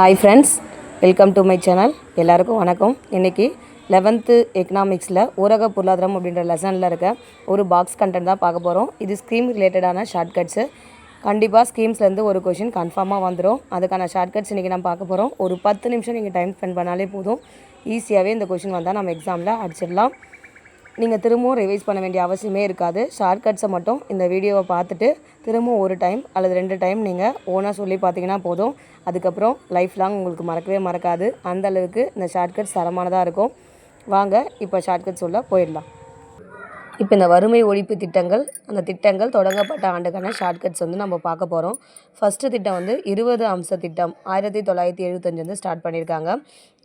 Hi friends welcome to my channel எல்லாருக்கும் வணக்கம். இன்றைக்கி லெவன்த்து எக்கனாமிக்ஸில் ஊரக பொருளாதாரம் அப்படின்ற லெசனில் இருக்க ஒரு பாக்ஸ் கண்டென்ட் தான் பார்க்க போகிறோம் இது ஸ்கீம் ரிலேட்டடான ஷார்ட்கட்ஸு கண்டிப்பாக ஸ்கீம்ஸ்லேருந்து ஒரு கொஷின் கன்ஃபார்மாக வந்துடும் அதுக்கான ஷார்ட்கட்ஸ் இன்றைக்கி நம்ம பார்க்க போகிறோம் ஒரு பத்து நிமிஷம் நீங்கள் டைம் ஸ்பெண்ட் பண்ணாலே போதும். ஈஸியாகவே இந்த கொஷின் வந்தால் நம்ம எக்ஸாமில் அடிச்சிடலாம். நீங்கள் திரும்பவும் ரிவைஸ் பண்ண வேண்டிய அவசியமே இருக்காது. ஷார்ட்கட்ஸை மட்டும் இந்த வீடியோவை பார்த்துட்டு திரும்பவும் ஒரு டைம் அல்லது ரெண்டு டைம் நீங்கள் ஓனாக சொல்லி பார்த்தீங்கன்னா போதும். அதுக்கப்புறம் லைஃப் லாங் உங்களுக்கு மறக்கவே மறக்காது. அந்தளவுக்கு இந்த ஷார்ட்கட் தரமானதாக இருக்கும். வாங்க இப்போ ஷார்ட்கட் சொல்ல போயிடலாம். இப்போ இந்த வறுமை ஒழிப்பு திட்டங்கள் அந்த திட்டங்கள் தொடங்கப்பட்ட ஆண்டுக்கான ஷார்ட்கட்ஸ் வந்து நம்ம பார்க்க போகிறோம் ஃபஸ்ட்டு திட்டம் வந்து இருபது அம்ச திட்டம். ஆயிரத்தி தொள்ளாயிரத்தி எழுபத்தஞ்சு வந்து ஸ்டார்ட் பண்ணியிருக்காங்க.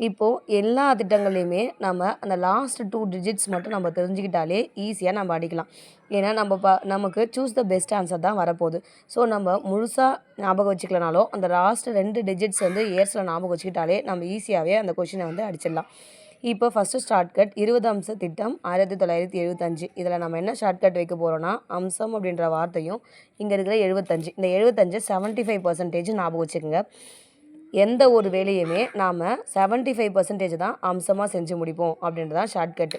இப்போது எல்லா திட்டங்கள்லையுமே நம்ம அந்த லாஸ்ட் டூ டிஜிட்ஸ் மட்டும் நம்ம தெரிஞ்சுக்கிட்டாலே ஈஸியாக நம்ம அடிக்கலாம். ஏன்னா நம்ம ப நமக்கு சூஸ் த பெஸ்ட் ஆன்சர் தான் வரப்போகுது. ஸோ நம்ம முழுசாக ஞாபகம் வச்சுக்கலனாலும் அந்த லாஸ்ட் ரெண்டு டிஜிட்ஸ் வந்து இயர்ஸில் ஞாபகம் வச்சுக்கிட்டாலே நம்ம ஈஸியாகவே அந்த கொஷினை வந்து அடிச்சிடலாம். இப்போ ஃபஸ்ட்டு ஷார்ட்கட் இருபது அம்ச திட்டம் ஆயிரத்தி தொள்ளாயிரத்தி எழுபத்தஞ்சு இதில் நம்ம என்ன ஷார்ட்கட் வைக்க போகிறோன்னா அம்சம் அப்படின்ற வார்த்தையும் இங்கே இருக்கிற எழுபத்தஞ்சு இந்த எழுபத்தஞ்சு செவன்ட்டி ஃபைவ் பர்சன்டேஜ் ஞாபகம் வச்சுக்கோங்க. எந்த ஒரு வேலையுமே நாம் செவன்ட்டி ஃபைவ் பர்சன்டேஜ் தான் அம்சமாக செஞ்சு முடிப்போம் அப்படின்றது தான் ஷார்ட்கட்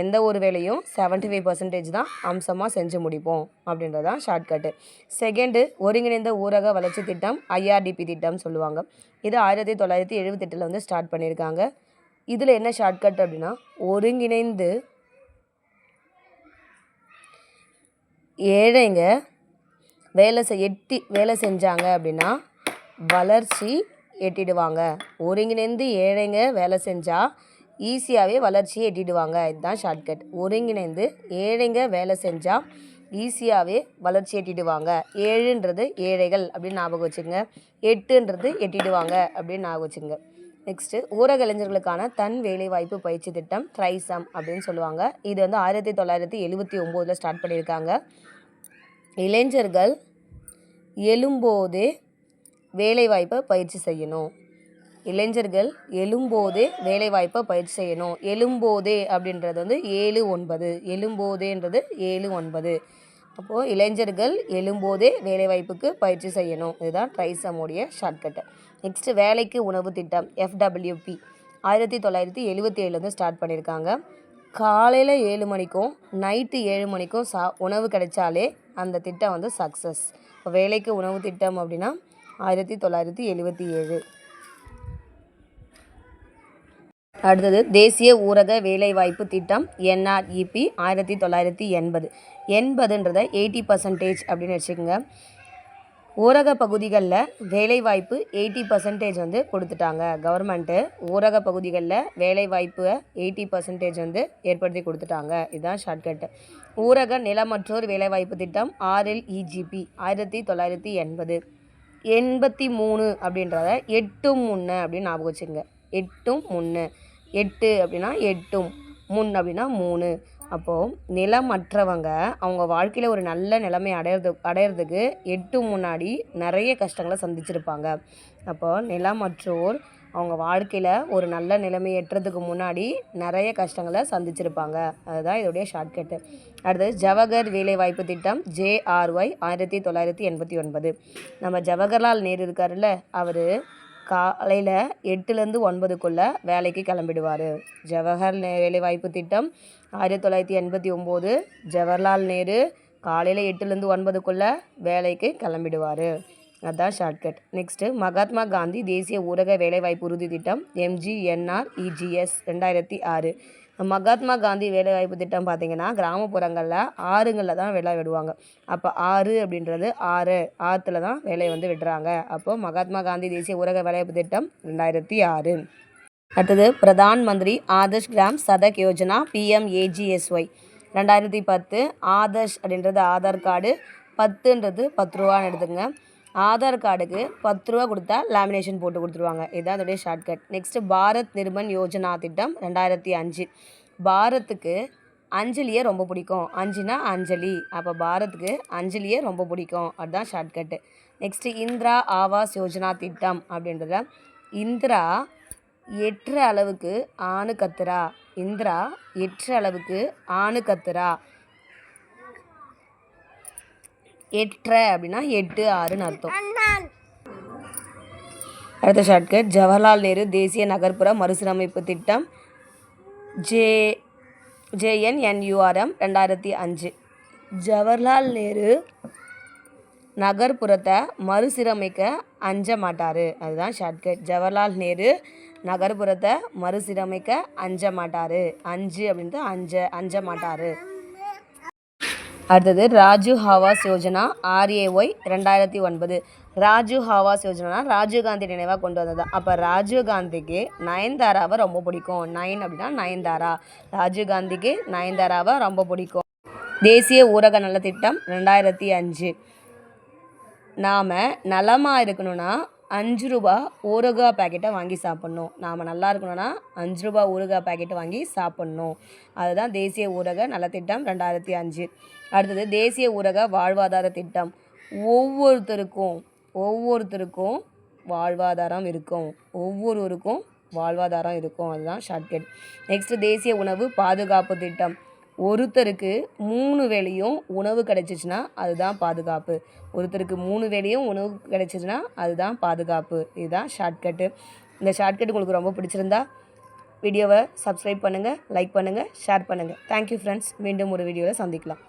எந்த ஒரு வேலையும் செவன்ட்டி ஃபைவ் பர்சன்டேஜ் தான் அம்சமாக செஞ்சு முடிப்போம் அப்படின்றது தான் ஷார்ட்கட்டு செகண்டு ஒருங்கிணைந்த ஊரக வளர்ச்சி திட்டம் ஐஆர்டிபி திட்டம் சொல்லுவாங்க. இது ஆயிரத்தி தொள்ளாயிரத்தி எழுபத்தெட்டில் வந்து ஸ்டார்ட் பண்ணியிருக்காங்க. இதில் என்ன ஷார்ட்கட் அப்படின்னா ஒருங்கிணைந்து ஏழைங்க வேலை செய் எட்டி வேலை செஞ்சாங்க அப்படின்னா வளர்ச்சி எட்டிடுவாங்க. ஒருங்கிணைந்து ஏழைங்க வேலை செஞ்சால் ஈஸியாகவே வளர்ச்சியை எட்டிடுவாங்க. இதுதான் ஷார்ட்கட் ஒருங்கிணைந்து ஏழைங்க வேலை செஞ்சால் ஈஸியாகவே வளர்ச்சி எட்டிடுவாங்க. ஏழுன்றது ஏழைகள் அப்படின்னு ஞாபகம் வச்சுங்க எட்டுன்றது எட்டிடுவாங்க அப்படின்னு ஞாபகம் வச்சுங்க நெக்ஸ்ட்டு ஊரக இளைஞர்களுக்கான தன் வேலைவாய்ப்பு பயிற்சி திட்டம் ட்ரைசம் அப்படின்னு சொல்லுவாங்க. இது வந்து ஆயிரத்தி தொள்ளாயிரத்தி எழுபத்தி ஒம்போதில் ஸ்டார்ட் பண்ணியிருக்காங்க. இளைஞர்கள் எழும்போதே வேலைவாய்ப்பை பயிற்சி செய்யணும். இளைஞர்கள் எழும்போதே வேலைவாய்ப்பை பயிற்சி செய்யணும். எழும்போதே அப்படின்றது வந்து ஏழு ஒன்பது. எழும்போதேன்றது ஏழு ஒன்பது. அப்போது இளைஞர்கள் எழும்போதே வேலைவாய்ப்புக்கு பயிற்சி செய்யணும். இதுதான் ட்ரைசமோடைய ஷார்ட்கட்டு நெக்ஸ்ட்டு வேலைக்கு உணவு திட்டம் எஃப்டபிள்யூபி ஆயிரத்தி தொள்ளாயிரத்தி எழுபத்தி ஏழுலேருந்து ஸ்டார்ட் பண்ணியிருக்காங்க காலையில் ஏழு மணிக்கும் நைட்டு ஏழு மணிக்கும் சா உணவு கிடைச்சாலே அந்த திட்டம் வந்து சக்ஸஸ் இப்போ வேலைக்கு உணவு திட்டம் அப்படின்னா ஆயிரத்தி தொள்ளாயிரத்தி எழுபத்தி ஏழு. அடுத்தது தேசிய ஊரக வேலைவாய்ப்பு திட்டம் என்ஆர்இபி ஆயிரத்தி தொள்ளாயிரத்தி எண்பது. எண்பதுன்றதை எயிட்டி பர்சன்டேஜ் அப்படின்னு வச்சுக்கோங்க. ஊரக பகுதிகளில் வேலைவாய்ப்பு எயிட்டி பர்சன்டேஜ் வந்து கொடுத்துட்டாங்க. கவர்மெண்ட்டு ஊரக பகுதிகளில் வேலைவாய்ப்பை எயிட்டி பர்சன்டேஜ் வந்து ஏற்படுத்தி கொடுத்துட்டாங்க. இதுதான் ஷார்ட்கட்டு ஊரக நிலமற்றோர் வேலைவாய்ப்பு திட்டம் ஆர்எல்இஜிபி ஆயிரத்தி தொள்ளாயிரத்தி எண்பது. எண்பத்தி மூணு அப்படின்றத எட்டும் முன்னு அப்படின்னு ஞாபகம் வச்சுங்க எட்டும் முன்னு எட்டு அப்படின்னா எட்டும். முன் அப்படின்னா மூணு. அப்போது நிலமற்றவங்க அவங்க வாழ்க்கையில் ஒரு நல்ல நிலைமை அடையிறது அடையிறதுக்கு எட்டு முன்னாடி நிறைய கஷ்டங்களை சந்திச்சிருப்பாங்க. அப்போது நிலமற்றோர் அவங்க வாழ்க்கையில் ஒரு நல்ல நிலைமை எட்டுறதுக்கு முன்னாடி நிறைய கஷ்டங்களை சந்திச்சிருப்பாங்க. அதுதான் இதோடைய ஷார்ட்கட்டு அடுத்தது ஜவஹர் வேலைவாய்ப்பு திட்டம் ஜேஆர்ஒய் ஆயிரத்தி தொள்ளாயிரத்தி எண்பத்தி ஒன்பது. நம்ம ஜவஹர்லால் நேரு இருக்காருல்ல அவர் காலையில் எட்டுலேருந்து ஒன்பதுக்குள்ளே வேலைக்கு கிளம்பிடுவார். ஜவஹர் நே வேலைவாய்ப்பு திட்டம் ஆயிரத்தி தொள்ளாயிரத்தி எண்பத்தி ஒம்பது ஜவஹர்லால் நேரு காலையில் எட்டுலேருந்து ஒன்பதுக்குள்ளே வேலைக்கு கிளம்பிடுவார். அதுதான் ஷார்ட்கட் நெக்ஸ்ட்டு மகாத்மா காந்தி தேசிய ஊரக வேலைவாய்ப்பு உறுதி திட்டம் எம்ஜிஎன்ஆர் இஜிஎஸ் ரெண்டாயிரத்தி ஆறு. மகாத்மா காந்தி வேலைவாய்ப்பு திட்டம் பார்த்திங்கன்னா கிராமப்புறங்களில் ஆறுங்களில் தான் வேலை விடுவாங்க. அப்போ ஆறு அப்படின்றது ஆறு ஆற்றுல தான் வேலையை வந்து விடுறாங்க. அப்போது மகாத்மா காந்தி தேசிய ஊரக வேலைவாய்ப்பு திட்டம் ரெண்டாயிரத்தி ஆறு. அடுத்தது பிரதான் மந்திரி ஆதர்ஷ் கிராம் சதக் யோஜனா பிஎம்ஏஜிஎஸ்ஒய் ரெண்டாயிரத்தி பத்து ஆதர்ஷ் அப்படின்றது ஆதார் கார்டு பத்துன்றது பத்து ரூபான்னு எடுத்துங்க ஆதார் கார்டுக்கு பத்து ரூபா கொடுத்தா லேமினேஷன் போட்டு கொடுத்துருவாங்க. இதுதான் அதோடைய ஷார்ட்கட் நெக்ஸ்ட்டு பாரத் நிர்மன் யோஜனா திட்டம் ரெண்டாயிரத்தி அஞ்சு. பாரத்துக்கு அஞ்சலியை ரொம்ப பிடிக்கும். அஞ்சுனா அஞ்சலி. அப்போ பாரத்துக்கு அஞ்சலியை ரொம்ப பிடிக்கும். அதுதான் ஷார்ட்கட்டு நெக்ஸ்ட்டு இந்திரா ஆவாஸ் யோஜனா திட்டம் அப்படின்றத இந்திரா எட்டுற அளவுக்கு ஆணு கத்துரா இந்திரா எட்டுற அளவுக்கு ஆணு கத்துரா எட்ற அப்படின்னா எட்டு ஆறுன்னு அர்த்தம். அடுத்த ஷார்ட்கட் ஜவஹர்லால் நேரு தேசிய நகர்ப்புற மறுசீரமைப்பு திட்டம். ஜே ஜேஎன்என்யூஆர்எம் ரெண்டாயிரத்தி அஞ்சு. ஜவஹர்லால் நேரு நகர்ப்புறத்தை மறுசீரமைக்க அஞ்ச மாட்டார். அதுதான் ஷார்ட்கட் ஜவஹர்லால் நேரு நகர்ப்புறத்தை மறுசீரமைக்க அஞ்ச மாட்டார். அஞ்சு அப்படின்ட்டு அஞ்ச அஞ்ச மாட்டார். அடுத்தது ராஜீவ் ஆவாஸ் யோஜனா ஆர்ஏஒய் ரெண்டாயிரத்தி ஒன்பது. ராஜீவ் ஆவாஸ் யோஜனா ராஜீவ்காந்தி நினைவாக கொண்டு வந்தது? அப்போ ராஜீவ்காந்திக்கு நயன்தாராவை ரொம்ப பிடிக்கும். நயன் அப்படின்னா நயன்தாரா. ராஜீவ்காந்திக்கு நயன்தாராவை ரொம்ப பிடிக்கும். தேசிய ஊரக நலத்திட்டம் ரெண்டாயிரத்தி அஞ்சு. நாம் நலமாக இருக்கணும்னா அஞ்சு ரூபா ஊறுகாய் பேக்கெட்டை வாங்கி சாப்பிட்ணும். நாம் நல்லா இருக்கணும்னா அஞ்சு ரூபா ஊறுகாய் பேக்கெட்டை வாங்கி சாப்பிட்ணும். அதுதான் தேசிய ஊரக நலத்திட்டம் ரெண்டாயிரத்தி அஞ்சு. அடுத்தது தேசிய ஊரக வாழ்வாதார திட்டம். ஒவ்வொருத்தருக்கும் ஒவ்வொருத்தருக்கும் வாழ்வாதாரம் இருக்கும். ஒவ்வொருவருக்கும் வாழ்வாதாரம் இருக்கும். அதுதான் ஷார்ட்கட் நெக்ஸ்ட்டு தேசிய உணவு பாதுகாப்பு திட்டம். ஒருத்தருக்கு மூணு வேளையும் உணவு கிடச்சிச்சின்னா அதுதான் பாதுகாப்பு. ஒருத்தருக்கு மூணு வேளையும் உணவு கிடச்சிச்சின்னா அதுதான் பாதுகாப்பு. இதுதான் ஷார்ட்கட்டு இந்த ஷார்ட்கட் உங்களுக்கு ரொம்ப பிடிச்சிருந்தா வீடியோவை சப்ஸ்கிரைப் பண்ணுங்கள் லைக் பண்ணுங்கள் ஷேர் பண்ணுங்கள் தேங்க்யூ ஃப்ரெண்ட்ஸ் மீண்டும் ஒரு வீடியோவில் சந்திக்கலாம்.